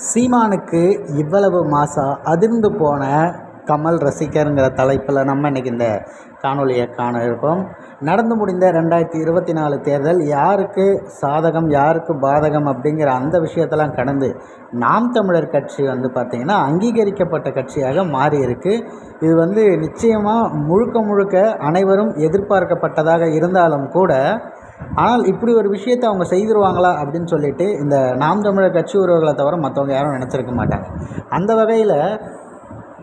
சீமானுக்கு இவ்வளவு மாசா அதிர்ந்து போன கமல் ரசிகருங்கிற தலைப்பில் நம்ம இன்றைக்கி இந்த காணொலியை காண இருக்கோம். நடந்து முடிந்த ரெண்டாயிரத்தி இருபத்தி நாலு தேர்தல் யாருக்கு சாதகம் யாருக்கு பாதகம் அப்படிங்கிற அந்த விஷயத்தெல்லாம் கடந்து நாம் தமிழர் கட்சி வந்து பார்த்திங்கன்னா அங்கீகரிக்கப்பட்ட கட்சியாக மாறி இருக்குது இது வந்து நிச்சயமாக முழுக்க முழுக்க அனைவரும் எதிர்பார்க்கப்பட்டதாக இருந்தாலும் கூட ஆனால் இப்படி ஒரு விஷயத்தை அவங்க செய்திருவாங்களா அப்படின்னு சொல்லிட்டு இந்த நாம் தமிழர் கட்சி உறவுகளை தவிர மற்றவங்க யாரும் நினச்சிருக்க மாட்டாங்க. அந்த வகையில்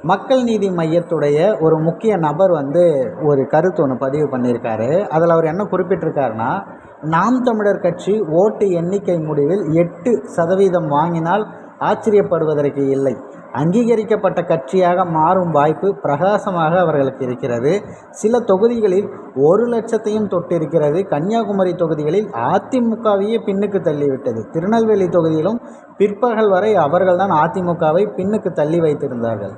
மக்கள் நீதி மையத்துடைய ஒரு முக்கிய நபர் வந்து ஒரு கருத்து ஒன்று பதிவு பண்ணியிருக்காரு. அதில் அவர் என்ன குறிப்பிட்டிருக்காருன்னா நாம் தமிழர் கட்சி ஓட்டு எண்ணிக்கை முடிவில் எட்டு சதவீதம் வாங்கினால் ஆச்சரியப்படுவதற்கு இல்லை. அங்கீகரிக்கப்பட்ட கட்சியாக மாறும் வாய்ப்பு பிரகாசமாக அவர்களுக்கு இருக்கிறது. சில தொகுதிகளில் ஒரு லட்சத்தையும் தொட்டிருக்கிறது. கன்னியாகுமரி தொகுதிகளில் அதிமுகவையே பின்னுக்கு தள்ளிவிட்டது. திருநெல்வேலி தொகுதியிலும் பிற்பகல் வரை அவர்கள்தான் அதிமுகவை பின்னுக்கு தள்ளி வைத்திருந்தார்கள்.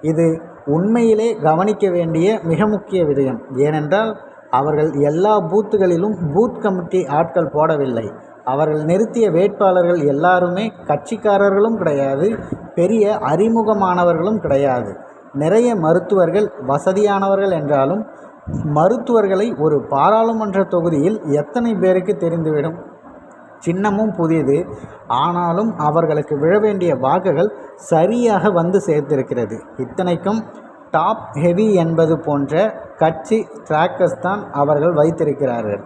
இது உண்மையிலே கவனிக்க வேண்டிய மிக முக்கிய விடயம். ஏனென்றால் அவர்கள் எல்லா பூத்துகளிலும் பூத் கமிட்டி ஆட்கள் போடவில்லை. அவர்கள் நிறுத்திய வேட்பாளர்கள் எல்லாருமே கட்சிக்காரர்களும் கிடையாது பெரிய அறிமுகமானவர்களும் கிடையாது. நிறைய மருத்துவர்கள் வசதியானவர்கள் என்றாலும் மருத்துவர்களை ஒரு பாராளுமன்ற தொகுதியில் எத்தனை பேருக்கு தெரிந்துவிடும்? சின்னமும் புதியது ஆனாலும் அவர்களுக்கு விழ வேண்டிய வாக்குகள் சரியாக வந்து சேர்த்திருக்கிறது. இத்தனைக்கும் டாப் ஹெவி என்பது போன்ற கட்சி டிராக்கர்ஸ் தான் அவர்கள் வைத்திருக்கிறார்கள்.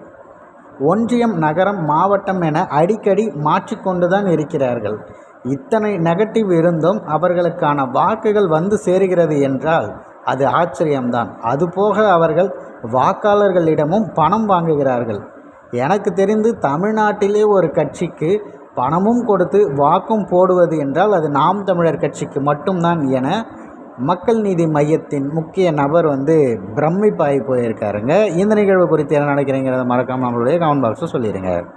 ஒன்றியம் நகரம் மாவட்டம் என அடிக்கடி மாற்றிக்கொண்டு தான் இருக்கிறார்கள். இத்தனை நெகட்டிவ் இருந்தும் அவர்களுக்கான வாக்குகள் வந்து சேருகிறது என்றால் அது ஆச்சரியம்தான். அதுபோக அவர்கள் வாக்காளர்களிடமும் பணம் வாங்குகிறார்கள். எனக்கு தெரிந்து தமிழ்நாட்டிலே ஒரு கட்சிக்கு பணமும் கொடுத்து வாக்கும் போடுவது என்றால் அது நாம் தமிழர் கட்சிக்கு மட்டும்தான் என மக்கள் நீதி மையத்தின் முக்கிய நபர் வந்து பிரமிப்பாகி போயிருக்காருங்க. இந்த நிகழ்வு குறித்து என்ன நினைக்கிறீங்கிறத மறக்காமல் நம்மளுடைய கமெண்ட் பாக்ஸில் சொல்லிடுங்க